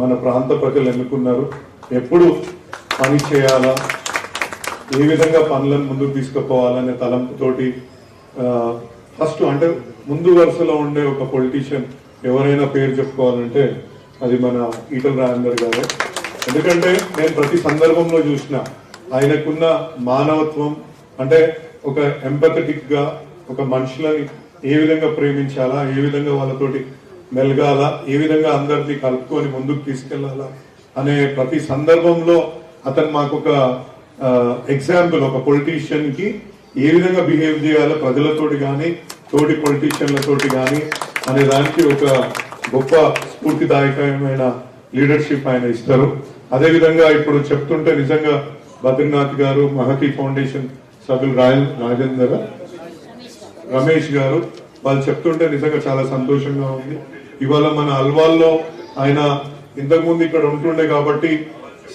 మన ప్రాంత ప్రజలు ఎన్నుకున్నారు. ఎప్పుడు పని చేయాలా ఏ విధంగా పనులను ముందుకు తీసుకుపోవాలనే తలంపుతోటి ఫస్ట్ అంటే ముందు వరుసలో ఉండే ఒక పొలిటీషియన్ ఎవరైనా పేరు చెప్పుకోవాలంటే అది మన ఈటల రాజేందర్ గారే. ఎందుకంటే నేను ప్రతి సందర్భంలో చూసిన ఆయనకున్న మానవత్వం అంటే ఒక ఎంపథటిక్గా ఒక మనుషులని ఏ విధంగా ప్రేమించాలా ఏ విధంగా వాళ్ళతోటి మెలగాల ఏ విధంగా అందరినీ కలుపుకొని ముందుకు తీసుకెళ్ళాలా అనే ప్రతి సందర్భంలో అతను మాకు ఒక ఎగ్జాంపుల్ ఒక పొలిటీషియన్కి ఏ విధంగా బిహేవ్ చేయాలో ప్రజలతోటి కానీ తోటి పొలిటీషియన్లతోటి కానీ అనే దానికి ఒక గొప్ప స్ఫూర్తిదాయకమైన లీడర్షిప్ ఆయన ఇస్తారు. అదేవిధంగా ఇప్పుడు చెప్తుంటే నిజంగా బద్రీనాథ్ గారు మహతి ఫౌండేషన్ సభ్యులు రాయల్ రాజేందర్ రమేష్ గారు వాళ్ళు చెప్తుంటే నిజంగా చాలా సంతోషంగా ఉంది. ఇవాళ మన అల్వాల్లో ఆయన ఇంతకుముందు ఇక్కడ ఉంటుండే కాబట్టి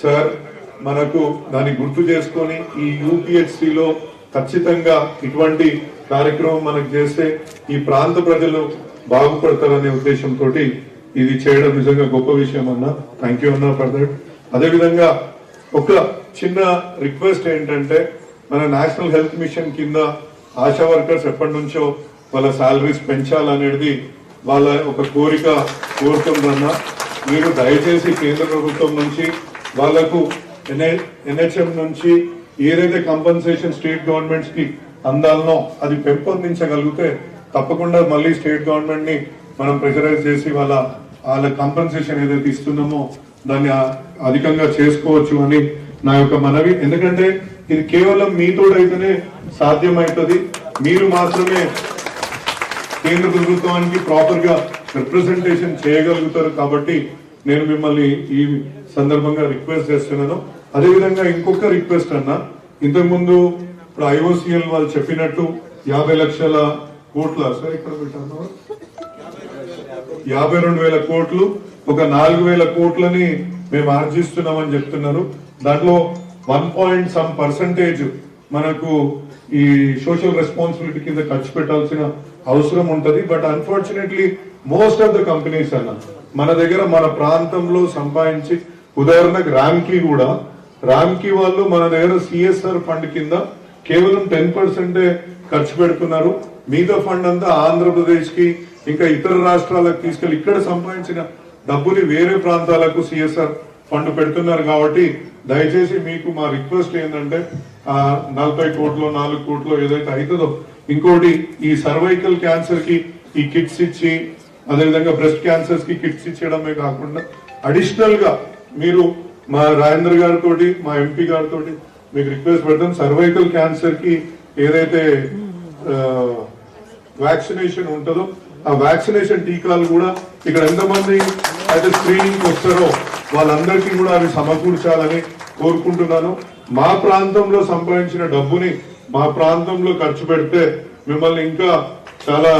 సార్ మనకు దాన్ని గుర్తు చేసుకొని ఈ UPHC ఖచ్చితంగా ఇటువంటి కార్యక్రమం మనకు చేస్తే ఈ ప్రాంత ప్రజలు బాగుపడతారనే ఉద్దేశంతో ఇది చేయడం నిజంగా గొప్ప విషయం అన్న. థ్యాంక్ యూ అన్న ఫర్ దట్ అదేవిధంగా ఒక చిన్న రిక్వెస్ట్ ఏంటంటే మన నేషనల్ హెల్త్ మిషన్ కింద ఆశా వర్కర్స్ ఎప్పటి నుంచో వాళ్ళ శాలరీస్ పెంచాలనేది వాళ్ళ ఒక కోరిక కోరుతుందన్న మీరు దయచేసి కేంద్ర ప్రభుత్వం నుంచి వాళ్ళకు ఎన్హెచ్ఎం నుంచి ఏదైతే కంపన్సేషన్ స్టేట్ గవర్నమెంట్స్కి అందాలనో అది పెంపొందించగలిగితే తప్పకుండా మళ్ళీ స్టేట్ గవర్నమెంట్ని మనం ప్రెషరైజ్ చేసి వాళ్ళ వాళ్ళ కంపన్సేషన్ ఏదైతే ఇస్తున్నామో దాన్ని అధికంగా చేసుకోవచ్చు అని నా యొక్క మనవి. ఎందుకంటే ఇది కేవలం మీతోడైతేనే సాధ్యమవుతుంది. మీరు మాత్రమే కేంద్ర ప్రభుత్వానికి ప్రాపర్గా రిప్రజెంటేషన్ చేయగలుగుతారు కాబట్టి నేను మిమ్మల్ని ఈ సందర్భంగా రిక్వెస్ట్ చేస్తున్నాను. అదేవిధంగా ఇంకొక రిక్వెస్ట్ అన్న ఇంతకుముందు ఇప్పుడు ఐఓసిఎల్ వాళ్ళు చెప్పినట్టు యాభై లక్షల కోట్ల సార్ ఇక్కడ పెట్టాను యాభై రెండు వేల కోట్లు ఒక నాలుగు వేల కోట్లని మేము ఆర్జిస్తున్నామని చెప్తున్నారు. దాంట్లో వన్ పాయింట్ సమ్ పర్సంటేజ్ మనకు ఈ సోషల్ రెస్పాన్సిబిలిటీ కింద ఖర్చు పెట్టాల్సిన అవసరం ఉంటుంది. But unfortunately most of the companies అన్న మన దగ్గర మన ప్రాంతంలో సంపాదించి ఉదాహరణకు రామ్కి కూడా రామ్కి వాళ్ళు మన దగ్గర సిఎస్ఆర్ ఫండ్ కింద కేవలం టెన్ పర్సెంటే ఖర్చు పెడుతున్నారు. మిగతా ఫండ్ అంతా ఆంధ్రప్రదేశ్కి ఇంకా ఇతర రాష్ట్రాలకు తీసుకెళ్ళి ఇక్కడ సంపాదించిన డబ్బుని వేరే ప్రాంతాలకు సిఎస్ఆర్ ఫండ్ పెడుతున్నారు కాబట్టి దయచేసి మీకు మా రిక్వెస్ట్ ఏంటంటే నలభై కోట్లు నాలుగు కోట్లు ఏదైతే అవుతుందో ఇంకోటి ఈ సర్వైకల్ క్యాన్సర్కి ఈ కిట్స్ ఇచ్చి అదేవిధంగా బ్రెస్ట్ క్యాన్సర్స్కి కిట్స్ ఇచ్చేయడమే కాకుండా అడిషనల్గా మీరు మా రాజేంద్ర గారితో మా ఎంపీ గారితో మీకు రిక్వెస్ట్ పెడతాం. సర్వైకల్ క్యాన్సర్కి ఏదైతే వ్యాక్సినేషన్ ఉంటుందో ఆ వ్యాక్సినేషన్ టీకాలు కూడా ఇక్కడ ఎంతమంది అయితే స్క్రీనింగ్ వస్తారో వాళ్ళందరికీ కూడా అవి సమకూర్చాలని కోరుకుంటున్నాను. మా ప్రాంతంలో సంపాదించిన డబ్బుని మా ప్రాంతంలో ఖర్చు పెడితే మిమ్మల్ని ఇంకా చాలా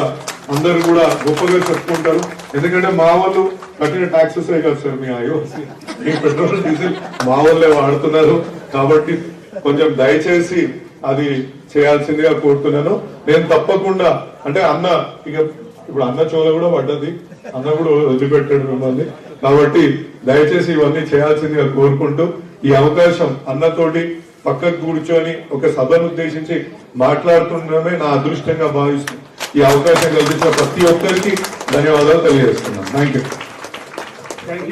అందరు కూడా గొప్పగా చెప్పుకుంటారు. ఎందుకంటే మా వాళ్ళు కట్టిన టాక్సెస్ కదా సార్ మీ ఐఓసి మీ పెట్రోల్ డీజిల్ మా వాళ్ళే వాడుతున్నారు. కాబట్టి కొంచెం దయచేసి అది చేయాల్సిందిగా కోరుతున్నాను. నేను తప్పకుండా అంటే అన్న ఇక ఇప్పుడు అన్న చోల కూడా పడ్డది. అన్న కూడా వదిలిపెట్టాడు మిమ్మల్ని. కాబట్టి దయచేసి ఇవన్నీ చేయాల్సిందిగా కోరుకుంటూ ఈ అవకాశం అన్నతోటి పక్కకు కూర్చొని ఒక సభను ఉద్దేశించి మాట్లాడుతుండడమే నా అదృష్టంగా భావిస్తూ ఈ అవకాశం కల్పించిన ప్రతి ఒక్కరికి ధన్యవాదాలు తెలియజేస్తున్నాను. Thank you